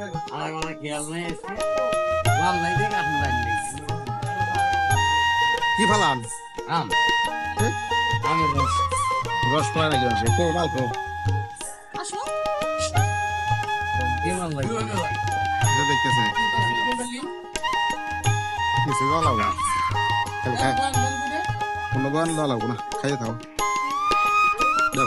আর আমার খেয়াল নেই নাই দেখ আপনি কি ফালান আম। আমি রস। রস পড়া নাকি আছে কো মাল কো। কি ভালো লাগে? যে দেখতেছে। কিছু গলাও না। খালি খাই। কোনো গান গলাও না। খাইয়ে থাও দাও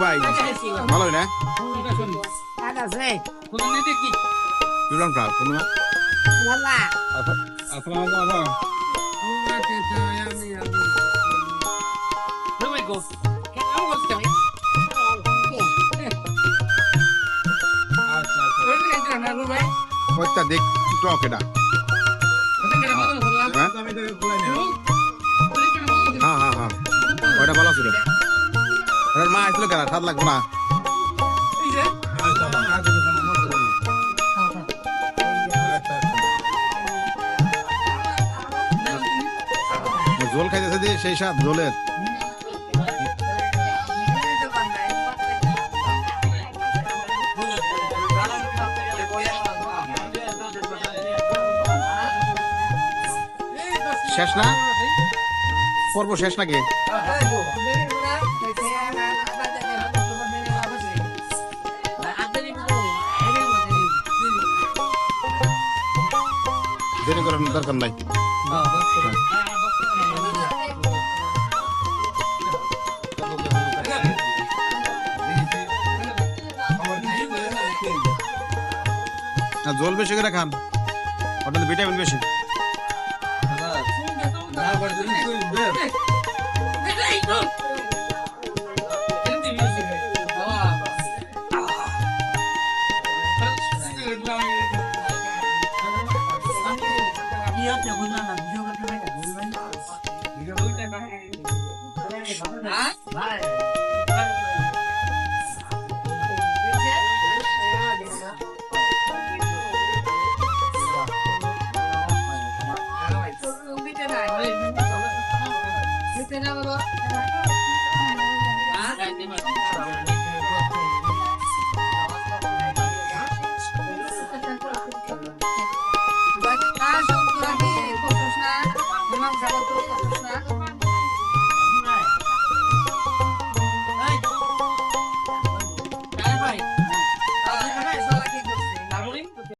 ভাই না দেখ টক এটা হ্যাঁ মা আসলো কেন? স্বাদ লাগবো না জল খাইতেছে যে সেই স্বাদ জলের শেষ না? পর্ব শেষ নাকি? দেরি করার দরকার নাই জল বেশি করে খান ওটাতে ভিটামিন বেশি না 귀엽죠, 혼자만 귀여운 편하게 놀면 이거 올 때만 해. 아? 말. 그때나 그거